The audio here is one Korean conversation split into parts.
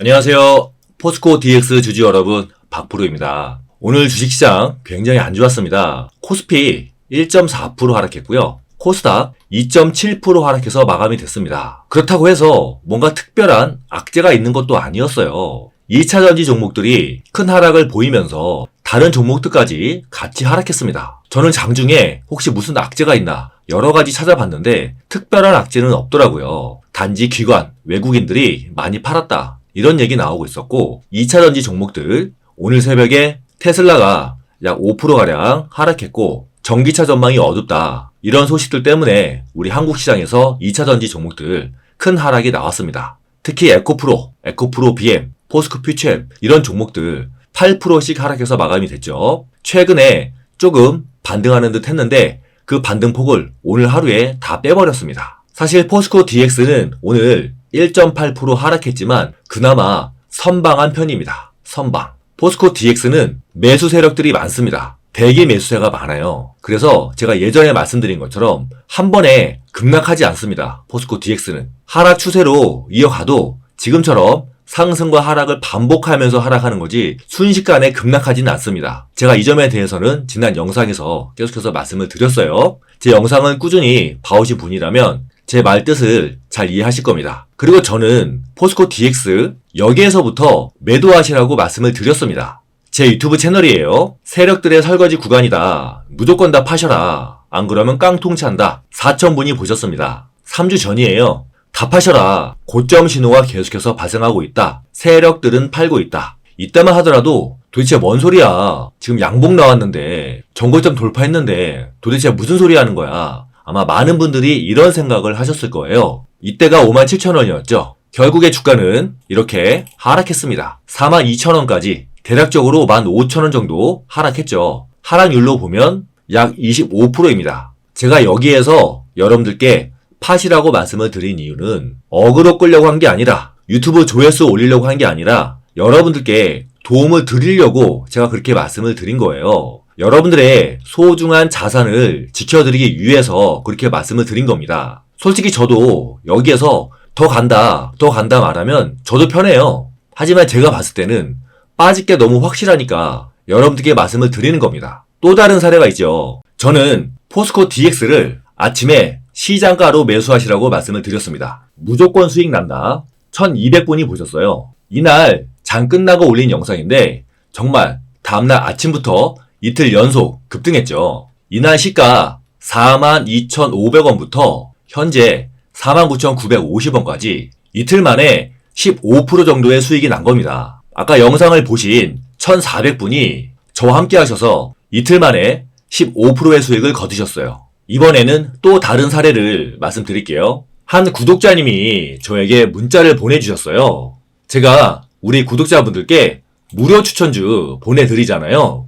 안녕하세요. 포스코 DX 주주 여러분, 박프로입니다. 오늘 주식시장 굉장히 안 좋았습니다. 코스피 1.4% 하락했고요. 코스닥 2.7% 하락해서 마감이 됐습니다. 그렇다고 해서 뭔가 특별한 악재가 있는 것도 아니었어요. 2차 전지 종목들이 큰 하락을 보이면서 다른 종목들까지 같이 하락했습니다. 저는 장중에 혹시 무슨 악재가 있나 여러 가지 찾아봤는데 특별한 악재는 없더라고요. 단지 기관, 외국인들이 많이 팔았다. 이런 얘기 나오고 있었고 2차 전지 종목들 오늘 새벽에 테슬라가 약 5%가량 하락했고 전기차 전망이 어둡다. 이런 소식들 때문에 우리 한국 시장에서 2차 전지 종목들 큰 하락이 나왔습니다. 특히 에코프로, 에코프로 BM, 포스코 퓨처엠 이런 종목들 8%씩 하락해서 마감이 됐죠. 최근에 조금 반등하는 듯 했는데 그 반등폭을 오늘 하루에 다 빼버렸습니다. 사실 포스코 DX는 오늘 1.8% 하락했지만 그나마 선방한 편입니다. 선방. 포스코 DX는 매수 세력들이 많습니다. 대기 매수세가 많아요. 그래서 제가 예전에 말씀드린 것처럼 한 번에 급락하지 않습니다. 포스코 DX는. 하락 추세로 이어가도 지금처럼 상승과 하락을 반복하면서 하락하는 거지 순식간에 급락하지는 않습니다. 제가 이 점에 대해서는 지난 영상에서 계속해서 말씀을 드렸어요. 제 영상은 꾸준히 봐오신 분이라면 제 말 뜻을 잘 이해하실 겁니다. 그리고 저는 포스코 DX 여기에서부터 매도하시라고 말씀을 드렸습니다. 제 유튜브 채널이에요. 세력들의 설거지 구간이다. 무조건 다 파셔라. 안 그러면 깡통 찬다. 4,000분이 보셨습니다. 3주 전이에요. 다 파셔라. 고점 신호가 계속해서 발생하고 있다. 세력들은 팔고 있다. 이때만 하더라도 도대체 뭔 소리야. 지금 양봉 나왔는데 정고점 돌파했는데 도대체 무슨 소리 하는 거야. 아마 많은 분들이 이런 생각을 하셨을 거예요. 이때가 57,000원이었죠. 결국에 주가는 이렇게 하락했습니다. 42,000원까지 대략적으로 15,000원 정도 하락했죠. 하락률로 보면 약 25%입니다. 제가 여기에서 여러분들께 팟이라고 말씀을 드린 이유는 어그로 끌려고 한 게 아니라 유튜브 조회수 올리려고 한 게 아니라 여러분들께 도움을 드리려고 제가 그렇게 말씀을 드린 거예요. 여러분들의 소중한 자산을 지켜드리기 위해서 그렇게 말씀을 드린 겁니다. 솔직히 저도 여기에서 더 간다, 더 간다 말하면 저도 편해요. 하지만 제가 봤을 때는 빠질 게 너무 확실하니까 여러분들께 말씀을 드리는 겁니다. 또 다른 사례가 있죠. 저는 포스코 DX를 아침에 시장가로 매수하시라고 말씀을 드렸습니다. 무조건 수익 난다. 1200분이 보셨어요. 이날 장 끝나고 올린 영상인데 정말 다음날 아침부터 이틀 연속 급등했죠. 이날 시가 42,500원부터 현재 49,950원까지 이틀 만에 15% 정도의 수익이 난 겁니다. 아까 영상을 보신 1,400분이 저와 함께 하셔서 이틀 만에 15%의 수익을 거두셨어요. 이번에는 또 다른 사례를 말씀드릴게요. 한 구독자님이 저에게 문자를 보내주셨어요. 제가 우리 구독자분들께 무료 추천주 보내드리잖아요.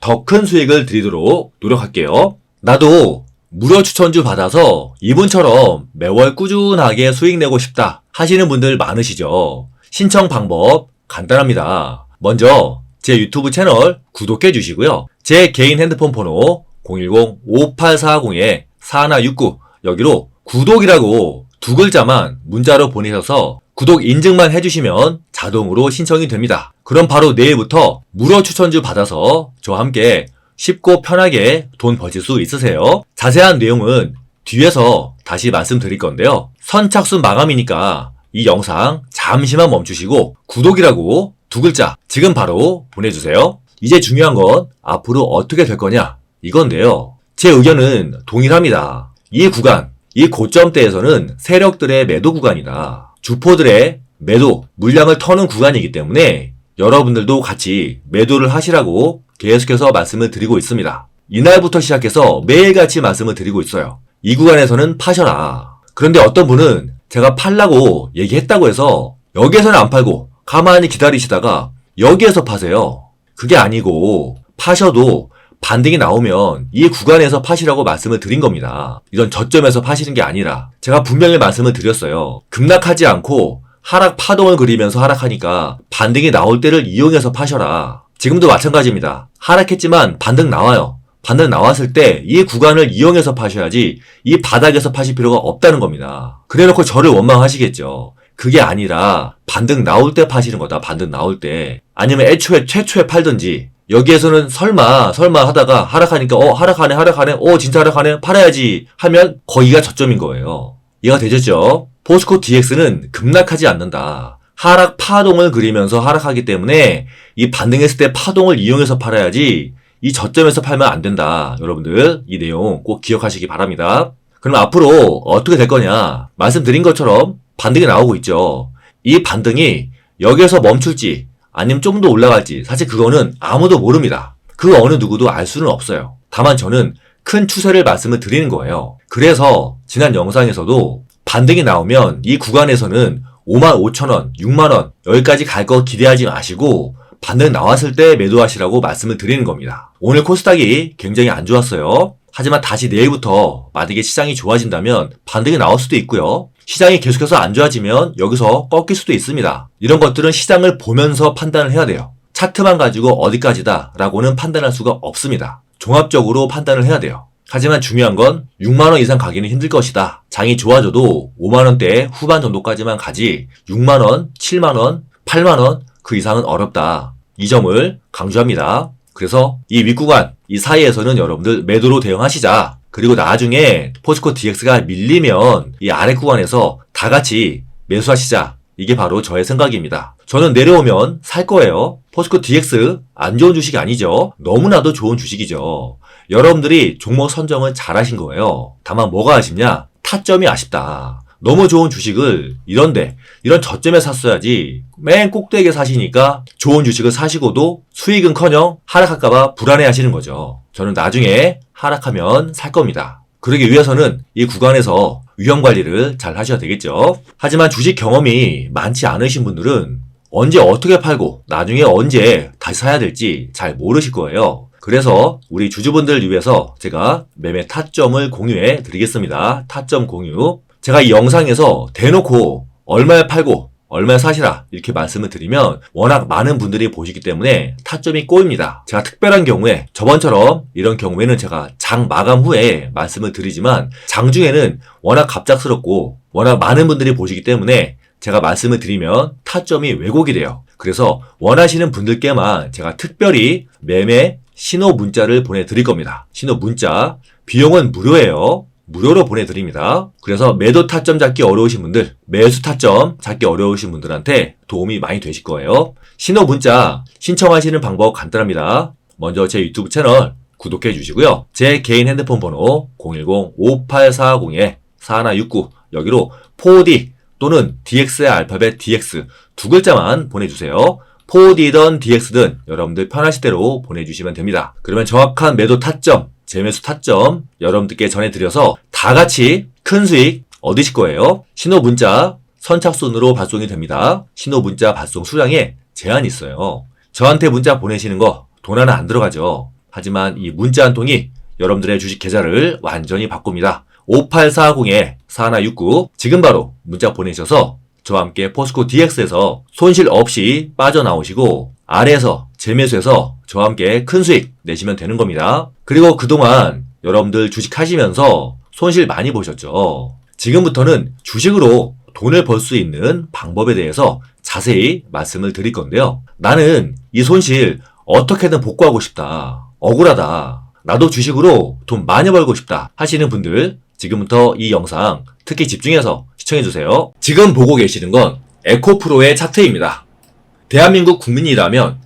더 큰 수익을 드리도록 노력할게요. 나도 무료 추천주 받아서 이분처럼 매월 꾸준하게 수익 내고 싶다 하시는 분들 많으시죠? 신청 방법 간단합니다. 먼저 제 유튜브 채널 구독해 주시고요. 제 개인 핸드폰 번호 010-5840-4169 여기로 구독이라고 두 글자만 문자로 보내셔서 구독 인증만 해주시면 자동으로 신청이 됩니다. 그럼 바로 내일부터 무료 추천주 받아서 저와 함께 쉽고 편하게 돈 버실 수 있으세요. 자세한 내용은 뒤에서 다시 말씀드릴 건데요. 선착순 마감이니까 이 영상 잠시만 멈추시고 구독이라고 두 글자 지금 바로 보내주세요. 이제 중요한 건 앞으로 어떻게 될 거냐 이건데요. 제 의견은 동일합니다. 이 구간, 이 고점대에서는 세력들의 매도 구간이다. 주포들의 매도, 물량을 터는 구간이기 때문에 여러분들도 같이 매도를 하시라고 계속해서 말씀을 드리고 있습니다. 이날부터 시작해서 매일같이 말씀을 드리고 있어요. 이 구간에서는 파셔라. 그런데 어떤 분은 제가 팔라고 얘기했다고 해서 여기에서는 안 팔고 가만히 기다리시다가 여기에서 파세요. 그게 아니고 파셔도 반등이 나오면 이 구간에서 파시라고 말씀을 드린 겁니다. 이런 저점에서 파시는 게 아니라 제가 분명히 말씀을 드렸어요. 급락하지 않고 하락 파동을 그리면서 하락하니까 반등이 나올 때를 이용해서 파셔라. 지금도 마찬가지입니다. 하락했지만 반등 나와요. 반등 나왔을 때 이 구간을 이용해서 파셔야지 이 바닥에서 파실 필요가 없다는 겁니다. 그래놓고 저를 원망하시겠죠. 그게 아니라 반등 나올 때 파시는 거다. 반등 나올 때. 아니면 애초에 최초에 팔든지 여기에서는 설마 설마 하다가 하락하니까 어 하락하네 하락하네 어 진짜 하락하네 팔아야지 하면 거기가 저점인 거예요. 이해가 되셨죠? 포스코 DX는 급락하지 않는다. 하락 파동을 그리면서 하락하기 때문에 이 반등했을 때 파동을 이용해서 팔아야지 이 저점에서 팔면 안 된다. 여러분들 이 내용 꼭 기억하시기 바랍니다. 그럼 앞으로 어떻게 될 거냐? 말씀드린 것처럼 반등이 나오고 있죠. 이 반등이 여기에서 멈출지 아니면 좀더 올라갈지 사실 그거는 아무도 모릅니다. 그 어느 누구도 알 수는 없어요. 다만 저는 큰 추세를 말씀을 드리는 거예요. 그래서 지난 영상에서도 반등이 나오면 이 구간에서는 5만 5천 원, 6만 원 여기까지 갈 거 기대하지 마시고 반등 나왔을 때 매도하시라고 말씀을 드리는 겁니다. 오늘 코스닥이 굉장히 안 좋았어요. 하지만 다시 내일부터 만약에 시장이 좋아진다면 반등이 나올 수도 있고요. 시장이 계속해서 안 좋아지면 여기서 꺾일 수도 있습니다. 이런 것들은 시장을 보면서 판단을 해야 돼요. 차트만 가지고 어디까지다 라고는 판단할 수가 없습니다. 종합적으로 판단을 해야 돼요. 하지만 중요한 건 6만원 이상 가기는 힘들 것이다. 장이 좋아져도 5만원대 후반 정도까지만 가지 6만원, 7만원, 8만원 그 이상은 어렵다. 이 점을 강조합니다. 그래서 이 윗구간, 이 사이에서는 여러분들 매도로 대응하시자. 그리고 나중에 포스코 DX가 밀리면 이 아래 구간에서 다 같이 매수하시자. 이게 바로 저의 생각입니다. 저는 내려오면 살 거예요. 포스코 DX 안 좋은 주식이 아니죠. 너무나도 좋은 주식이죠. 여러분들이 종목 선정은 잘 하신 거예요. 다만 뭐가 아쉽냐? 타점이 아쉽다. 너무 좋은 주식을 이런데 이런 저점에 샀어야지 맨 꼭대기에 사시니까 좋은 주식을 사시고도 수익은커녕 하락할까봐 불안해하시는 거죠. 저는 나중에 하락하면 살 겁니다. 그러기 위해서는 이 구간에서 위험 관리를 잘 하셔야 되겠죠. 하지만 주식 경험이 많지 않으신 분들은 언제 어떻게 팔고 나중에 언제 다시 사야 될지 잘 모르실 거예요. 그래서 우리 주주분들을 위해서 제가 매매 타점을 공유해 드리겠습니다. 타점 공유. 제가 이 영상에서 대놓고 얼마에 팔고 얼마에 사시라 이렇게 말씀을 드리면 워낙 많은 분들이 보시기 때문에 타점이 꼬입니다. 제가 특별한 경우에 저번처럼 이런 경우에는 제가 장 마감 후에 말씀을 드리지만 장중에는 워낙 갑작스럽고 워낙 많은 분들이 보시기 때문에 제가 말씀을 드리면 타점이 왜곡이 돼요. 그래서 원하시는 분들께만 제가 특별히 매매 신호 문자를 보내드릴 겁니다. 신호 문자 비용은 무료예요. 무료로 보내드립니다. 그래서 매도 타점 잡기 어려우신 분들, 매수 타점 잡기 어려우신 분들한테 도움이 많이 되실 거예요. 신호 문자 신청하시는 방법 간단합니다. 먼저 제 유튜브 채널 구독해 주시고요. 제 개인 핸드폰 번호 010-5840-4169 여기로 4D 또는 DX의 알파벳 DX 두 글자만 보내주세요. 4D든 DX든 여러분들 편하실 대로 보내주시면 됩니다. 그러면 정확한 매도 타점, 재매수 타점 여러분들께 전해드려서 다 같이 큰 수익 얻으실 거예요. 신호 문자 선착순으로 발송이 됩니다. 신호 문자 발송 수량에 제한이 있어요. 저한테 문자 보내시는 거 돈 하나 안 들어가죠. 하지만 이 문자 한 통이 여러분들의 주식 계좌를 완전히 바꿉니다. 5840-4169 지금 바로 문자 보내셔서 저와 함께 포스코 DX에서 손실 없이 빠져나오시고 아래에서 재매수해서 저와 함께 큰 수익 내시면 되는 겁니다. 그리고 그동안 여러분들 주식 하시면서 손실 많이 보셨죠? 지금부터는 주식으로 돈을 벌 수 있는 방법에 대해서 자세히 말씀을 드릴 건데요. 나는 이 손실 어떻게든 복구하고 싶다. 억울하다. 나도 주식으로 돈 많이 벌고 싶다 하시는 분들 지금부터 이 영상 특히 집중해서 시청해주세요. 지금 보고 계시는 건 에코프로의 차트입니다. 대한민국 국민이라면